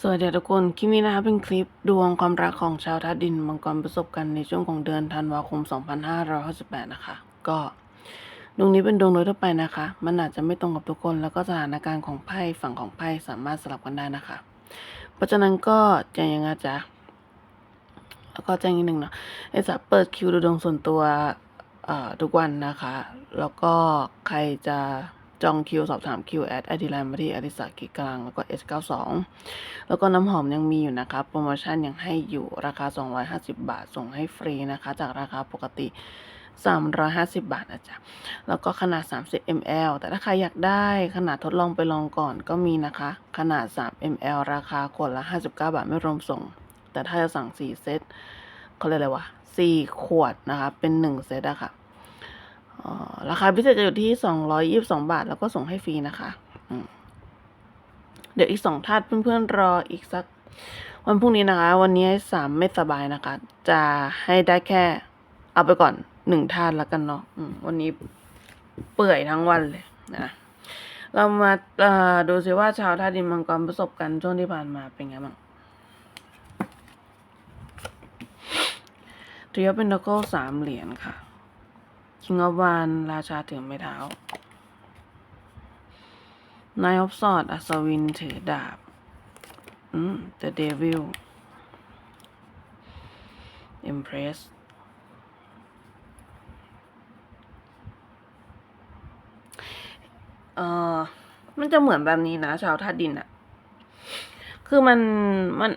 สวัสดีทุกคนคลิปนี้นะคะเป็นคลิปดวงความรักของชาวธาตุดินมังกรประสบกันในช่วงของเดือนธันวาคม 2558นะคะ ก็ดวงนี้เป็นดวงโดยทั่วไปนะคะ มันอาจจะไม่ตรงกับทุกคน แล้วก็สถานการณ์ของไพ่ฝั่งของไพ่สามารถสลับกันได้นะคะ เพราะฉะนั้นก็แจ้งอยังไงจ๊ะแล้วก็แจ้งอีกหนึ่งเนาะไอจะเปิดคิวดูดวงส่วนตัวทุกวันนะคะ แล้วก็ใครจะ จองคิวสอบถามคิวแอดไอดีไลน์มาที่อดิสากิกลางแล้วก็ S92 แล้วก็น้ำหอมยังมีอยู่นะคะโปรโมชั่นยังให้อยู่ราคา 250 บาท ส่งให้ฟรีนะคะ จากราคาปกติ 350 บาทนะจ๊ะ แล้วก็ขนาด 30 ml แต่ถ้าใครอยากได้ขนาดทดลองไปลองก่อนก็มีนะคะ ขนาด 3 ml ราคาขวดละ 59 บาทไม่รวมส่ง แต่ถ้าจะสั่ง 4 เซตเขาเรียกอะไรวะ4ขวดนะคะ เป็น 1 เซตอะค่ะเอ่อ ราคาพิเศษจะอยู่ที่222บาท แล้วก็ส่งให้ฟรีนะคะเดี๋ยวอีกสองทาสเพื่อนๆรออีกสัก วันพรุ่งนี้นะคะ วันนี้สามไม่สบายนะคะ จะให้ได้แค่ เอาไปก่อนหนึ่งทาสแล้วกันเนาะวันนี้เปื่อยทั้งวันเลยนะเรามาดูซิว่าชาวท่าดินมังกรประสบกันช่วงที่ผ่านมาเป็นไงบ้างทริยเป็นดักเกิลสามเหรียญค่ะ คิงอ f วานราชาถือไม้เท้านายออฟสอดอัศวินถือดาบ อืม The Devil Impress เอ่อ มันจะเหมือนแบบนี้นะ ชาวธาตุดินอะคือมันมัน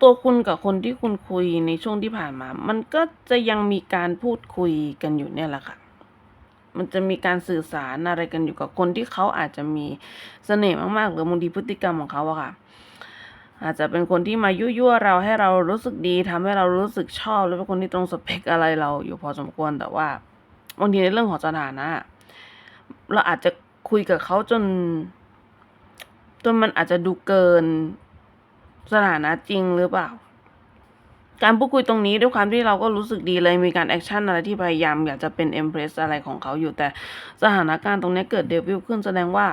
ตัวคุณกับคนที่คุณคุยในช่วงที่ผ่านมา มันก็จะยังมีการพูดคุยกันอยู่เนี่ยแหละค่ะ มันจะมีการสื่อสารอะไรกันอยู่กับคนที่เขาอาจจะมีเสน่ห์มากๆ หรือบางทีพฤติกรรมของเขาอะค่ะ อาจจะเป็นคนที่มายั่วๆเราให้เรารู้สึกดีทำให้เรารู้สึกชอบแล้วเป็นคนที่ตรงสเปคอะไรเราอยู่พอสมควรแต่ว่าบางทีในเรื่องของสถานะ เราอาจจะคุยกับเขาจน จนมันอาจจะดูเกิน สถานะจริงหรือเปล่า การพูดคุยตรงนี้ด้วยความที่เราก็รู้สึกดีเลยมีการแอคชั่นอะไรที่พยายามอยากจะเป็นเอ็มเพรสอะไรของเขาอยู่แต่สถานการณ์ตรงนี้เกิดเดวิลขึ้นแสดงว่า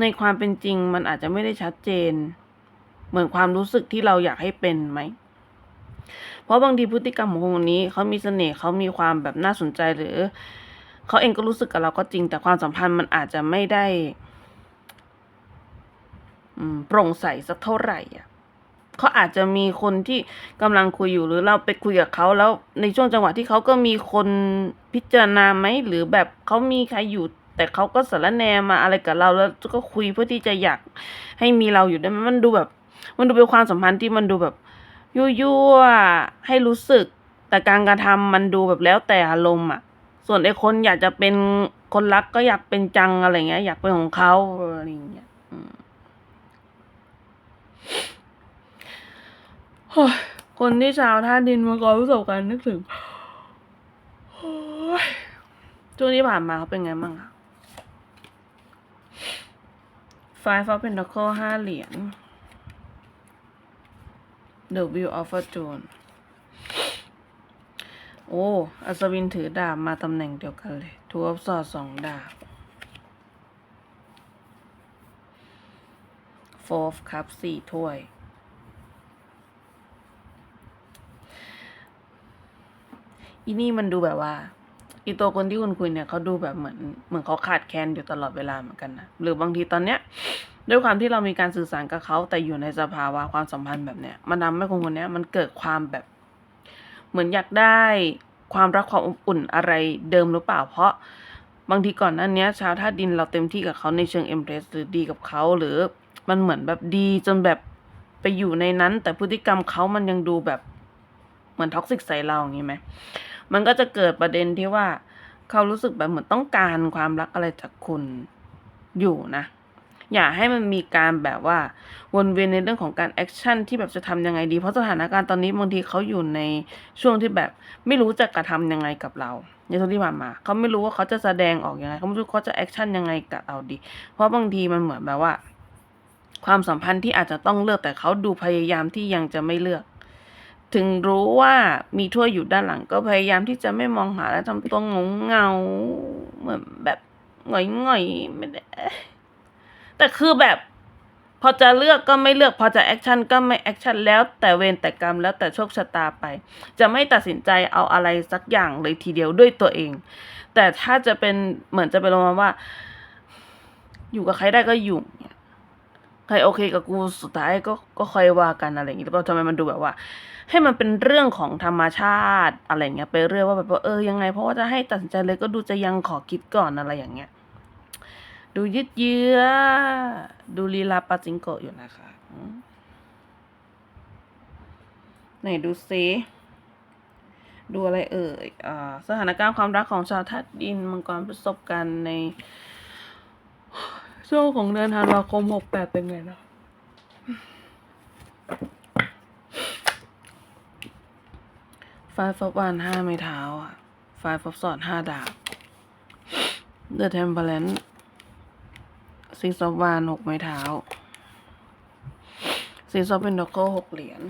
ในความเป็นจริงมันอาจจะไม่ได้ชัดเจน เหมือนความรู้สึกที่เราอยากให้เป็นไหมเพราะบางทีพฤติกรรมของคนนี้เขามีเสน่ห์เขามีความแบบน่าสนใจหรือ เขาเองก็รู้สึกกับเราก็จริง แต่ความสัมพันธ์มันอาจจะไม่ได้โปร่งใสสักเท่าไหร่อะ เขาอาจจะมีคนที่กำลังคุยอยู่หรือเราไปคุยกับเขาแล้วในช่วงจังหวะที่เขาก็มีคนพิจารณาไหมหรือแบบเขามีใครอยู่ แต่เขาก็สารแนมาอะไรกับเราแล้วก็คุยเพื่อที่จะอยากให้มีเราอยู่ได้วยมันดูแบบ มันดูเป็นความสัมพันธ์ที่มันดูแบบยั่วๆให้รู้สึก แต่การกระทำมันดูแบบแล้วแต่อารมณ์อะ ส่วนไอ้คนอยากจะเป็นคนรักก็อยากเป็นจังอะไรเงี้ย อยากเป็นของเขาอะไรอย่างเงี้ยอืมโอ้ย คนที่ชาวท่าดินมาก่อนประสบการณ์นึกถึงช่วงที่ผ่านมาเขาเป็นไงบ้างอะไฟฟ้าเป็นดักเกิลห้าเหรียญ The Wheel of Fortune โอ้ อัศวินถือดาบมาตำแหน่งเดียวกันเลยทูอัพสอดสองดาบโฟฟครับสี่ถ้วย อีนี่มันดูแบบว่า อีตัวคนที่คุณคุยเนี่ยเขาดูแบบเหมือนเหมือนเขาขาดแคลนอยู่ตลอดเวลาเหมือนกันนะหรือบางทีตอนเนี้ยด้วยความที่เรามีการสื่อสารกับเขาแต่อยู่ในสภาวะความสัมพันธ์แบบเนี้ยมันทำให้คนคนเนี้ยมันเกิดความแบบ เหมือนอยากได้ความรักความอบอุ่นอะไรเดิมหรือเปล่า เพราะบางทีก่อนหนั้นเนี้ยชาวธาดินเราเต็มที่กับเขาในเชิงเอ็มเพรสหรือดีกับเขาหรือมันเหมือนแบบดีจนแบบไปอยู่ในนั้น แต่พฤติกรรมเขามันยังดูแบบเหมือนท็อกซิกใส่เราอย่างนี้ไหม มันก็จะเกิดประเด็นที่ว่า เขารู้สึกแบบเหมือนต้องการความรักอะไรจากคุณอยู่นะ อย่าให้มันมีการแบบว่าวนเวียนในเรื่องของการแอคชั่นที่แบบจะทำยังไงดี เพราะสถานการณ์ตอนนี้บางทีเขาอยู่ในช่วงที่แบบไม่รู้จะกระทำยังไงกับเราในช่วงที่ผ่านมาเขาไม่รู้ว่าเขาจะแสดงออกยังไงเขาไม่รู้เขาจะแอคชั่นยังไงกับเราดี เพราะบางทีมันเหมือนแบบว่า ความสัมพันธ์ที่อาจจะต้องเลือกแต่เขาดูพยายามที่ยังจะไม่เลือก ถึงรู้ว่ามีถ้วอยู่ด้านหลังก็พยายามที่จะไม่มองหาและทำตัวงงเงา เหมือนแบบหงอยๆไม่ได้ แต่คือแบบ พอจะเลือกก็ไม่เลือกพอจะแอคชั่นก็ไม่แอคชั่นแล้วแต่เวรแต่กรรมแล้วแต่โชคชะตาไป จะไม่ตัดสินใจเอาอะไรสักอย่างเลยทีเดียวด้วยตัวเอง แต่ถ้าจะเป็นเหมือนจะเป็นลงมาว่า อยู่กับใครได้ก็อยู่เรโอเคกับกูสุดท้ายก็ก็ค่อยว่ากันอะไรอย่างงี้หรือเปล่าทำไมมันดูแบบว่า ให้มันเป็นเรื่องของธรรมชาติอะไรเงี้ยไปเรื่อยว่าแบบว่าเออยังไงเพราะว่าจะให้ตัดสินใจเลยก็ดูจะยังขอคิดก่อนอะไรอย่างเงี้ยดูยืดเยื้อดูลีลาปาจิงโกะอยู่นะคะไหนดูซิดูอะไรเอ่ยอสถานการณ์ความรักของชาวธาตุดินมังกรประสบการณ์ใน ช่วงของเดือนธันวาคมหกแปดเป็นไงนะไฟฟอบวานห้าไม้เท้าอะไฟฟอบสอดห้าดาบเดอะเทมเพลนซิกซอบวานหกไม้เท้าซิกซอบเป็นด็อกโก้หกเหรียญ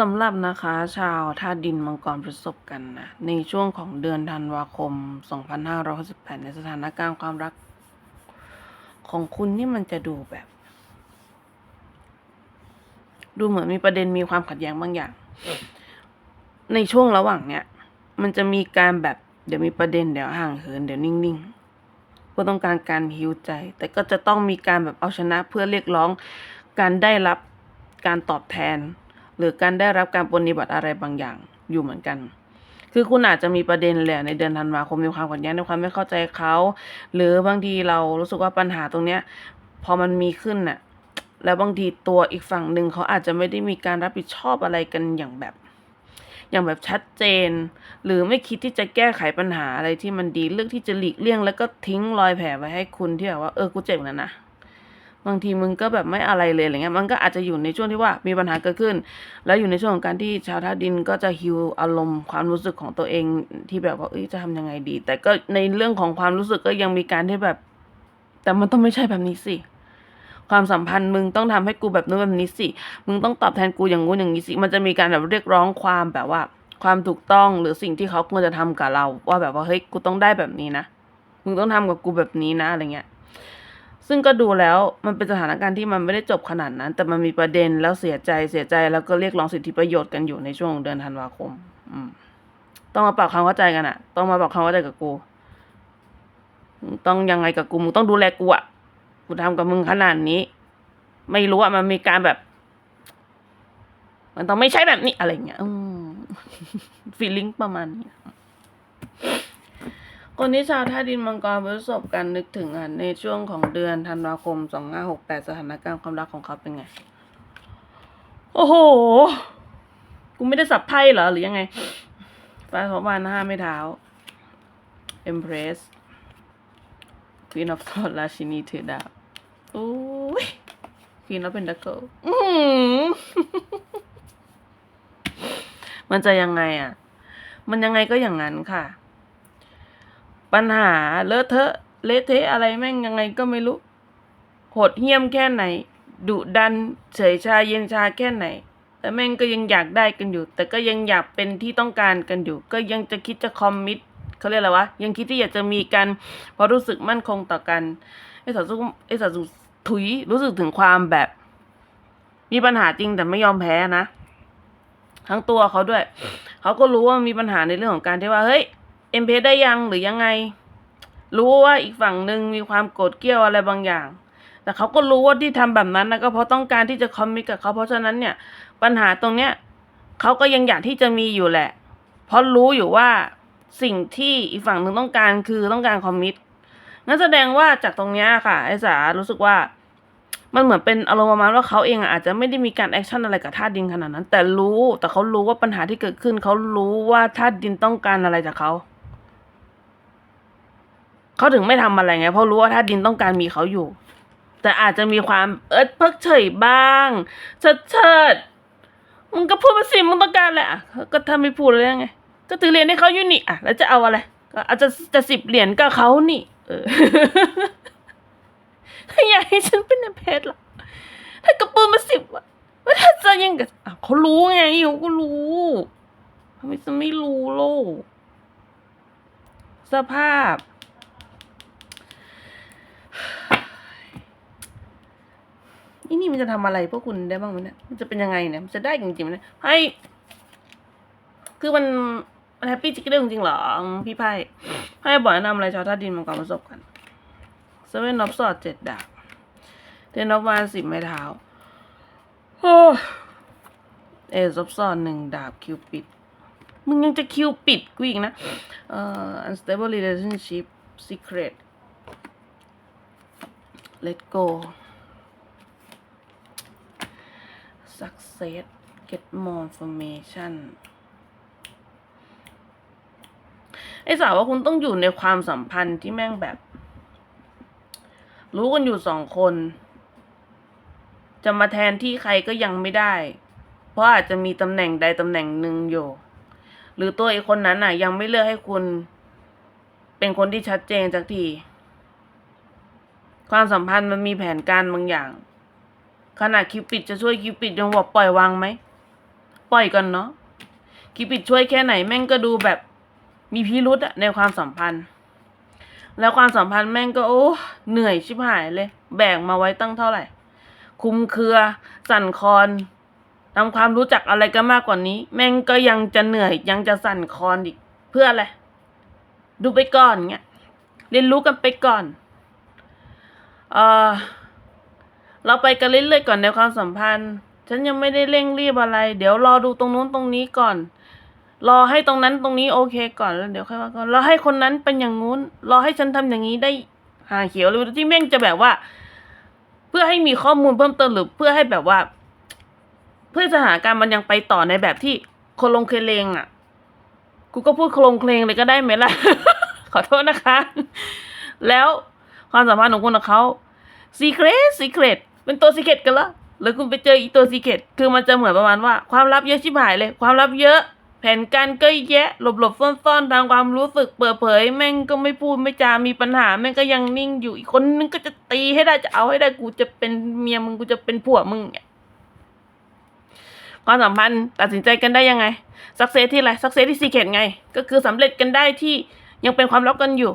สำหรับนะคะชาวธาตุดินมังกรประสบกันนะในช่วงของเดือนธันวาคม 2568 ในสถานการณ์ความรัก ของคุณนี่มันจะดูแบบ ดูเหมือนมีประเด็นมีความขัดแย้งบางอย่าง ในช่วงระหว่างเนี้ยมันจะมีการแบบเดี๋ยวมีประเด็นเดี๋ยวห่างเหินเดี๋ยวนิ่งๆเพื่อต้องการการฮิวใจ แต่ก็จะต้องมีการแบบเอาชนะเพื่อเรียกร้องการได้รับการตอบแทน หรือการได้รับการปฏิบัติอะไรบางอย่างอยู่เหมือนกัน คือคุณอาจจะมีประเด็นแหละในเดือนธันวาคมมีความขัดแย้งในความไม่เข้าใจเขา หรือบางทีเรารู้สึกว่าปัญหาตรงเนี้ยพอมันมีขึ้นน่ะแล้วบางทีตัวอีกฝั่งหนึ่งเขาอาจจะไม่ได้มีการรับผิดชอบอะไรกันอย่างแบบ อย่างแบบชัดเจน หรือไม่คิดที่จะแก้ไขปัญหาอะไรที่มันดีเลือกที่จะหลีกเลี่ยง แล้วก็ทิ้งรอยแผลไว้ให้คุณที่แบบว่าเออกูเจ็บแล้วนะ บางทีมึงก็แบบไม่อะไรเลยอะไรเงี้ยมันก็อาจจะอยู่ในช่วงที่ว่ามีปัญหาเกิดขึ้น แล้วอยู่ในช่วงของการที่ชาวธาตุดินก็จะฮิวอารมณ์ความรู้สึกของตัวเองที่แบบว่าเอ้ยจะทำยังไงดี แต่ก็ในเรื่องของความรู้สึกก็ยังมีการที่แบบ แต่มันต้องไม่ใช่แบบนี้สิความสัมพันธ์มึงต้องทำให้กูแบบนู้นแบบนี้สิ มึงต้องตอบแทนกูอย่างงู้นอย่างนี้สิ มันจะมีการแบบเรียกร้องความแบบว่า ความถูกต้องหรือสิ่งที่เขาควรจะทำกับเรา ว่าแบบว่าเฮ้ยกูต้องได้แบบนี้นะ มึงต้องทำกับกูแบบนี้นะอะไรเงี้ย ซึ่งก็ดูแล้วมันเป็นสถานการณ์ที่มันไม่ได้จบขนาดนั้น แต่มันมีประเด็นแล้วเสียใจเสียใจแล้วก็เรียกร้องสิทธิประโยชน์กันอยู่ในช่วงเดือนธันวาคม อืม ต้องมาปรับความเข้าใจกันอะต้องมาปรับความเข้าใจกับกูต้องยังไงกับกูมึงต้องดูแลกูอะกูทำกับมึงขนาดนี้ ไม่รู้อะมันมีการแบบ มันต้องไม่ใช่แบบนี้อะไรเงี้ยอืมฟีลลิ่งประมาณนี้ คนที่ชาวท่าดินมังกรประสบการณ์นึกถึงอะในช่วงของเดือนธันวาคมสองห้าหกแปดสถานการณ์ความรักของเขาเป็นไง โอ้โห กูไม่ได้สับไพ่เหรอ หรือยังไงฟ้าสองวันห้าไม่เท้า Empress Queen of Swords ราชินีถือดาบโอ้ย Queen of Pentacles อื้อหือมันจะยังไงอะ มันยังไงก็อย่างนั้นค่ะ ปัญหาเลอะเทอะเละเทะอะไรแม่งยังไงก็ไม่รู้โหดเหี้ยมแค่ไหนดุดันเฉยชาเย็นชาแค่ไหน แต่แม่งก็ยังอยากได้กันอยู่ แต่ก็ยังอยากเป็นที่ต้องการกันอยู่ ก็ยังจะคิดจะคอมมิตเขาเรียกอะไรวะยังคิดที่อยากจะมีกันเพราะรู้สึกมั่นคงต่อกันไอ้สาวสุไอ้สาวสุถุยรู้สึกถึงความแบบ มีปัญหาจริงแต่ไม่ยอมแพ้นะทั้งตัวเขาด้วย เขาก็รู้ว่ามีปัญหาในเรื่องของการที่ว่าเฮ้ย เอ็มเพได้ยังหรือยังไง รู้ว่าอีกฝั่งหนึ่งมีความโกรธเกรี้ยวอะไรบางอย่าง แต่เขาก็รู้ว่าที่ทำแบบนั้นนะก็เพราะต้องการที่จะคอมมิตกับเขาเพราะฉะนั้นเนี่ยปัญหาตรงเนี้ยเขาก็ยังอยากที่จะมีอยู่แหละ เพราะรู้อยู่ว่าสิ่งที่อีกฝั่งหนึ่งต้องการคือต้องการคอมมิตงั้นแสดงว่าจากตรงเนี้ยค่ะไอ้สารู้สึกว่ามันเหมือนเป็นอารมณ์ประมาณว่าเขาเองอะอาจจะไม่ได้มีการแอคชั่นอะไรกับธาตุดินขนาดนั้น แต่รู้แต่เขารู้ว่าปัญหาที่เกิดขึ้นเขารู้ว่าธาตุดินต้องการอะไรจากเขา เขาถึงไม่ทำอะไรไง เพราะรู้ว่าธาตุดินต้องการมีเขาอยู่ แต่อาจจะมีความเอิดเพิกเฉยบ้างเชิดเชิดมึงก็พูดมาสิมึงต้องการแหละก็ถ้าไม่พูดเลยยังไง ก็ถือเหรียญให้เขาอยู่นี่อะแล้วจะเอาอะไรก็อาจจะจะสิบเหรียญก็เขานี่ เอออยากให้ฉันเป็นเพจหรอถ้ากระปืนมาสิบอะว่าถ้าจะยังกับเขารู้ไงเขาก็รู้ทำไมจะไม่รู้โลกสภาพ นี่นี่มันจะทำอะไรพวกคุณได้บ้างมเนี่ย มันจะเป็นยังไงเนี่ย มันจะได้จริงๆไหมเนี่ยให้ คือมันมันแฮปปี้จิกเรื่องจริงเหรอ พี่ไพ่ให้บอกแนะนำอะไรชาวท่าดินมังกรประสบกันเซเว่นนอฟสอดเจ็ดดาบเทนนอฟวานสิบไม้เท้าโอ้เอซอฟซอนหนึ่งดาบคิวปิด มึงยังจะคิวปิดกูอีกนะ เอ่อ unstable relationship secret let go success get more information ไอ้สาวว่าคุณต้องอยู่ในความสัมพันธ์ที่แม่งแบบ รู้กันอยู่สองคน จะมาแทนที่ใครก็ยังไม่ได้ เพราะอาจจะมีตำแหน่งใดตำแหน่งหนึ่งอยู่ หรือตัวไอ้คนนั้นน่ะ ยังไม่เลือกให้คุณ เป็นคนที่ชัดเจนสักที ความสัมพันธ์มันมีแผนการบางอย่าง ขนาดคิวปิดจะช่วยคิวปิดยังบอกปล่อยวางไหมปล่อยกันเนาะคิวปิดช่วยแค่ไหนแม่งก็ดูแบบมีพิรุษอะในความสัมพันธ์ แล้วความสัมพันธ์แม่งก็โอ้เหนื่อยชิบหายเลย แบกมาไว้ตั้งเท่าไหร่ คุมเครือ สั่นคอนทำความรู้จักอะไรกันมากกว่านี้ แม่งก็ยังจะเหนื่อยยังจะสั่นคอนอีก เพื่ออะไร ดูไปก่อนเงี้ยเรียนรู้กันไปก่อน เออ เราไปกันเรื่อยๆก่อนในความสัมพันธ์ ฉันยังไม่ได้เร่งรีบอะไร เดี๋ยวรอดูตรงนู้นตรงนี้ก่อน รอให้ตรงนั้นตรงนี้โอเคก่อนแล้วเดี๋ยวค่อยว่ากันรอให้คนนั้นเป็นอย่างงู้น รอให้ฉันทำอย่างนี้ได้หาเขียวเลยที่แม่งจะแบบว่า เพื่อให้มีข้อมูลเพิ่มเติมหรือเพื่อให้แบบว่า เพื่อสถานการณ์มันยังไปต่อในแบบที่โคลงเคเลงอะ กูก็พูดโคลงเคลงเลยก็ได้ไหมล่ะ ขอโทษนะคะ แล้วความสัมพันธ์ของคุณกับเขาซีเครตซีเครต เป็นตัวซีเครตกันละแล้วคุณไปเจออีตัวซีเครตคือมันจะเหมือนประมาณว่า ความลับเยอะชิบหายเลย ความลับเยอะ แผนการก็แยะ หลบหลบซ่อนซ่อนทางความรู้สึกเปิดเผย แม่งก็ไม่พูดไม่จามีปัญหา แม่งก็ยังนิ่งอยู่อีกคนนึงก็จะตีให้ได้จะเอาให้ได้กูจะเป็นเมียมึงกูจะเป็นผัวมึงเนี่ยความสัมพันธ์ตัดสินใจกันได้ยังไงสักเซสที่อะไรสักเซสที่ซีเครตไง ก็คือสำเร็จกันได้ที่ยังเป็นความลับกันอยู่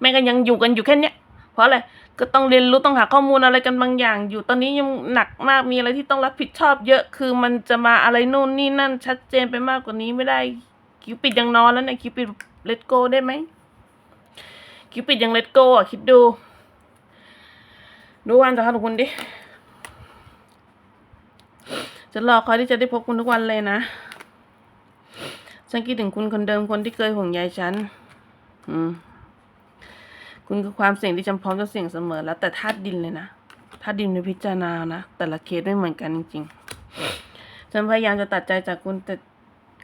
แม่งก็ยังอยู่กันอยู่แค่เนี้ยเพราะอะไร ก็ต้องเรียนรู้ต้องหาข้อมูลอะไรกันบางอย่าง อยู่ตอนนี้ยังหนักมากมีอะไรที่ต้องรับผิดชอบเยอะคือมันจะมาอะไรนู่นนี่นั่นชัดเจนไปมากกว่านี้ไม่ได้คิวปิดยังนอนแล้วเนี่ยคิวปิดเลตโกได้ไหมคิวปิดยังเลตโกอะคิดดู ดูวันจะค่ะทุกคนดิจะรอคอยที่จะได้พบคุณทุกวันเลยนะ ฉันคิดถึงคุณคนเดิมคนที่เคยห่วงใยฉัน อืม คุณคือความเสี่ยงที่ฉันพร้อมจะเสี่ยงเสมอ แล้วแต่ธาตุดินเลยนะธาตุดินในพิจารณานะ แต่ละเคสไม่เหมือนกันจริงๆฉันพยายามจะตัดใจจากคุณแต่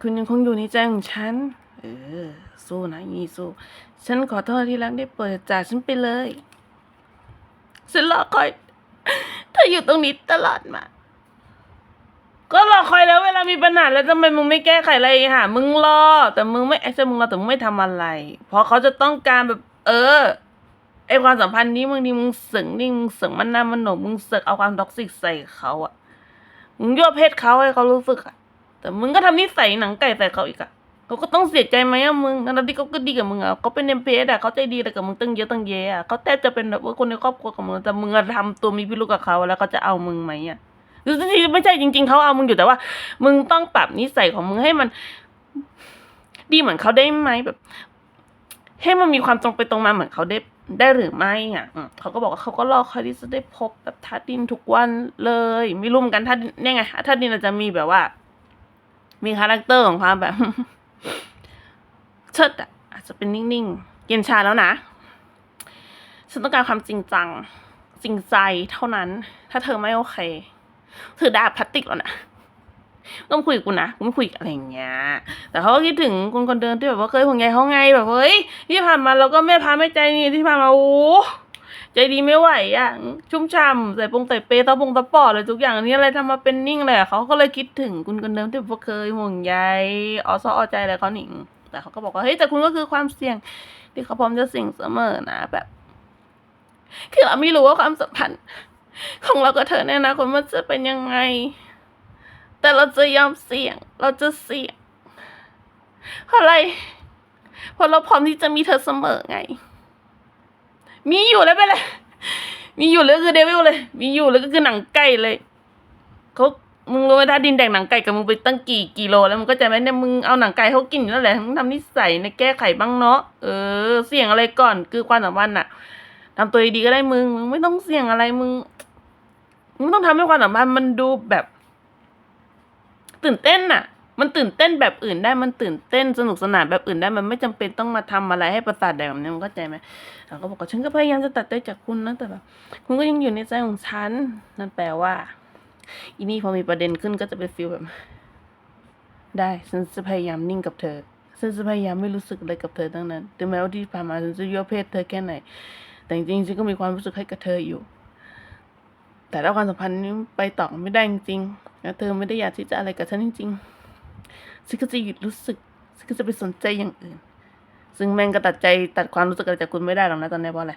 คุณยังคงอยู่ในใจของฉัน เออ สู้นะยี่สู้ ฉันขอโทษที่รักได้เปิดจากฉันไปเลย ฉันรอคอยเธออยู่ตรงนี้ตลอดมา ก็รอคอยแล้วเวลามีปัญหาแล้วทำไมมึงไม่แก้ไขอะไรหามึงรอ แต่มึงไม่ไอ้เจ้ามึงรอแต่มึงไม่ทำอะไร เพราะเขาจะต้องการแบบ เออ ไอความสัมพันธ์นี้มึงนี่มึงเสึงนี่มึงเสึงมันน้ามันหนกมึงเสกเอาความท็อกซิกใส่เขาอะมึงยั่วเพศเขาให้เขารู้สึกอะแต่มึงก็ทำนิสัยหนังไก่ใส่เขาอีกอะเขาก็ต้องเสียใจไหมอะมึงทั้งที่เขาก็ดีกับมึงอะเขาเป็นเอ็มพีเอสอะเขาใจดีอะไรกับมึงตั้งเยอะตั้งแยะอะเขาแทบจะเป็นแบบว่าคนในครอบครัวของมึงแต่มึงอะทำตัวมีพิรุธกับเขาแล้วเขาจะเอามึงไหมอะหรือที่ไม่ใช่จริง ๆเขาเอามึงอยู่แต่ว่า มึงต้องปรับนิสัยของมึงให้มัน ดีเหมือนเขาได้ไหมแบบ ให้มันมีความตรงไปตรงมาเหมือนเขาได้ ได้หรือไม่อะเขาก็บอกว่าเขาก็รอคอยที่จะได้พบแบบทัดดินทุกวันเลย ไม่รู้เหมือนกันทัดดินเนี่ยไงทัดดินอาจจะมีแบบว่า มีคาแรคเตอร์ของความแบบเชิดอะอาจจะเป็นนิ่งๆ เย็นชาแล้วนะ ฉันต้องการความจริงจัง จริงใจเท่านั้น ถ้าเธอไม่โอเค ถือดาบพลาสติกแล้วนะ ต้องคุยกับกูนะกูไม่คุยกับอะไรอย่างเงี้ย แต่เขาก็คิดถึงคนคนเดิมที่แบบว่าเคยห่วงใยเขาไงแบบเฮ้ยที่ผ่านมาเราก็ไม่พาไม่ใจนี่ที่ผ่านมาโอ้ใจดีไม่ไหวอะชุ่มฉ่ำใส่ปงใส่เปย์ตะปงตะปอดเลยทุกอย่างอันนี้อะไรทำมาเป็นนิ่งเลยอะเขาก็เลยคิดถึงคุณคนเดิมที่แบบว่าเคยห่วงใยออซออใจอะไรเขาหนิงแต่เขาก็บอกว่าเฮ้ยแต่คุณก็คือความเสี่ยง ที่เขาพร้อมจะเสี่ยงเสมอนะแบบ คือเราไม่รู้ว่าความสัมพันธ์ของเรากับเธอในอนาคตมันจะเป็นยังไง แต่เราจะยอมเสี่ยง เราจะเสี่ยงเพราะอะไรเพราะเราพร้อมที่จะมีเธอเสมอไง มีอยู่แล้วไปเลย มีอยู่แล้วคือเดวิลเลย มีอยู่แล้วก็คือหนังไก่เลยเขามึงรู้ไหมถ้าดินแดกหนังไก่กับมึงไปตั้งกี่กิโลแล้วมึงก็จะไหมเนี่ยมึงเอาหนังไก่เขากินอยู่นั่นแหละมึงทำนิสัยในแก้ไขบ้างเนาะเออ เสี่ยงอะไรก่อนคือความสัมพันธ์น่ะทำตัวดีๆก็ได้มึงมึงไม่ต้องเสี่ยงอะไรมึงมึงต้องทำให้ความสัมพันธ์มันดูแบบ ตื่นเต้นน่ะมันตื่นเต้นแบบอื่นได้มันตื่นเต้นสนุกสนานแบบอื่นได้มันไม่จำเป็นต้องมาทำอะไรให้ประสาทแดกแบบนี้มึงเข้าใจไหมเราก็บอกว่าฉันก็พยายามจะตัดใจจากคุณนะแต่แบบคุณก็ยังอยู่ในใจของฉันนั่นแปลว่าอีนี่พอมีประเด็นขึ้นก็จะเป็นฟีลแบบ ได้ฉันจะพยายามนิ่งกับเธอฉันจะพยายามไม่รู้สึกอะไรกับเธอทั้งนั้นถึงแม้ว่าที่ผ่านมาฉันจะยั่วเพศเธอแค่ไหน แต่จริงๆฉันก็มีความรู้สึกให้กับเธออยู่ แต่ถ้าความสัมพันธ์นี้ไปต่อไม่ได้จริงๆแล้วเธอไม่ได้อยากที่จะอะไรกับฉันจริงๆฉันก็จะหยุดรู้สึกฉันก็จะไปสนใจอย่างอื่น ซึ่งแม่งก็ตัดใจตัดความรู้สึกอะไรจากคุณไม่ได้หรอกนะตอนนี้เพราะอะไร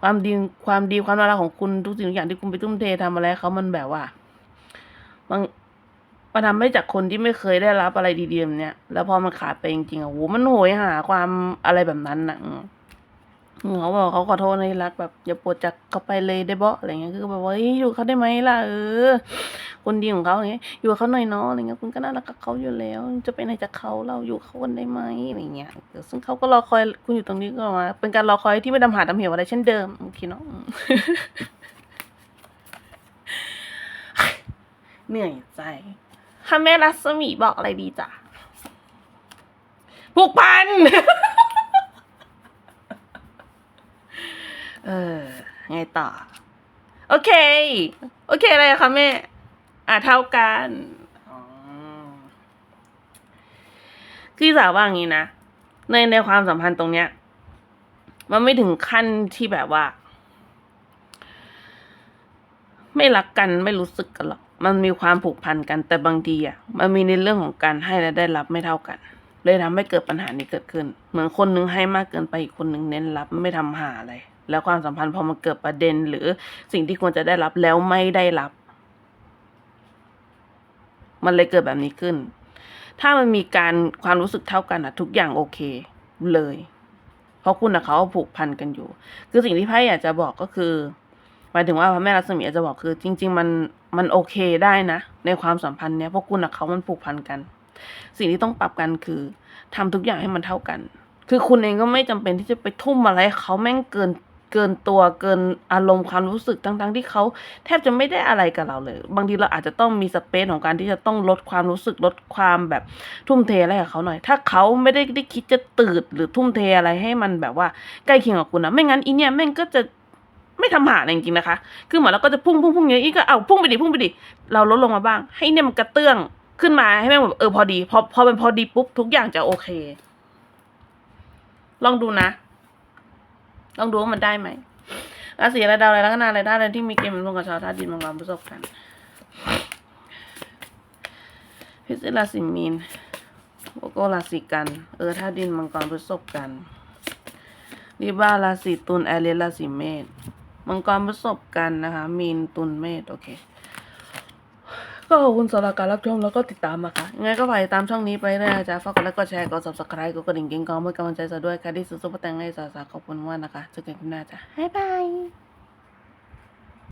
ความดีความดีความน่ารักของคุณทุกสิ่งทุกอย่างที่คุณไปทุ่มเททำอะไรเขามันแบบว่ามันมันทำให้จากคนที่ไม่เคยได้รับอะไรดีๆเนี้ยแล้วพอมันขาดไปจริงๆอะโหมันโหยหาความอะไรแบบนั้นน่ะ เขาบอกเขาขอโทษในรักแบบอย่าปวดจากเขาไปเลยได้บ่อะไรเงี้ยคือแบบว่าเฮ้ยอยู่เขาได้ไหมล่ะเออ คนดีของเขาอย่างเงี้ยอยู่เขาหน่อยเนาะอะไรเงี้ยคุณก็น่ารักกับเขาอยู่แล้ว จะไปไหนจากเขาเราอยู่เขากันได้ไหมอะไรเงี้ยซึ่งเขาก็รอคอยคุณอยู่ตรงนี้ก็มาเป็นการรอคอยที่ไม่ดำหาดำเหวอะไรเช่นเดิมโอเคเนาะเหนื่อยใจถ้าแม่รัศมีบอกอะไรดีจ้ะผูกพัน เออ ไงต่อ โอเค โอเคอะไรอะคะแม่ อ่าเท่ากันอ๋อคือสาวว่างี้นะ ในในความสัมพันธ์ตรงเนี้ย มันไม่ถึงขั้นที่แบบว่า ไม่รักกันไม่รู้สึกกันหรอก มันมีความผูกพันกันแต่บางทีอะ มันมีในเรื่องของการให้และได้รับไม่เท่ากันเลยทำให้เกิดปัญหานี้เกิดขึ้น เหมือนคนนึงให้มากเกินไปอีกคนนึงเน้นรับไม่ทำหาอะไร แล้วความสัมพันธ์พอมันเกิดประเด็น หรือสิ่งที่ควรจะได้รับแล้วไม่ได้รับ มันเลยเกิดแบบนี้ขึ้น ถ้ามันมีการความรู้สึกเท่ากันอะทุกอย่างโอเคเลย เพราะคุณกับเขาผูกพันกันอยู่ คือสิ่งที่ไพ่อยากจะบอกก็คือหมายถึงว่าพระแม่รัศมีอยากจะบอกคือ จริง ๆ มันมันโอเคได้นะ ในความสัมพันธ์เนี้ยเพราะคุณกับเขามันผูกพันกัน สิ่งที่ต้องปรับกันคือทำทุกอย่างให้มันเท่ากัน คือคุณเองก็ไม่จำเป็นที่จะไปทุ่มอะไรเขาแม่งเกิน เกินตัวเกินอารมณ์ความรู้สึกทั้งๆที่เขาแทบจะไม่ได้อะไรกับเราเลย บางทีเราอาจจะต้องมีสเปซของการที่จะต้องลดความรู้สึกลดความแบบทุ่มเทอะไรกับเขาหน่อย ถ้าเขาไม่ได้ได้คิดจะตืดหรือทุ่มเทอะไรให้มันแบบว่าใกล้เคียงกับคุณนะไม่งั้นอีเนี่ยแม่งก็จะไม่ทำหาจริงๆนะคะ คือเหมือนเราก็จะพุ่งพุ่งพุ่งอย่างนี้อีกก็เอาพุ่งไปดิพุ่งไปดิ เราลดลงมาบ้าง ให้เนี่ยมันกระเตื้องขึ้นมาให้แม่งแบบเออพอดี พอพอเป็นพอดีปุ๊บทุกอย่างจะโอเค ลองดูนะ ลองดูว่ามันได้ไหมราศีอะไรดาวอะไรลัคนาอะไรได้อะไรที่มีเกณฑ์เป็นลงกับชาวธาตุดินมังกรประสบกันพิจิกราศีมีนโอโกราศีกัน เออธาตุดินมังกรประสบกันลิบ้าราศีตุลแอเรียราศีเมษมังกรประสบกันนะคะ มีนตุลเมษโอเค ก็ขอบคุณสำหรับการรับชมแล้วก็ติดตามมาค่ะยังไงก็ฝากติดตามช่องนี้ไปด้วยนะจ๊ะฝากกดไลค์กดแชร์กด subscribe กดกระดิ่งกิ๊งกองเพื่อกำลังใจสะด้วยใครที่ซื้อซุปเปอร์แตงให้สาสาขอบคุณมากนะคะเจอกันคลิปหน้าจ้ะบ๊ายบาย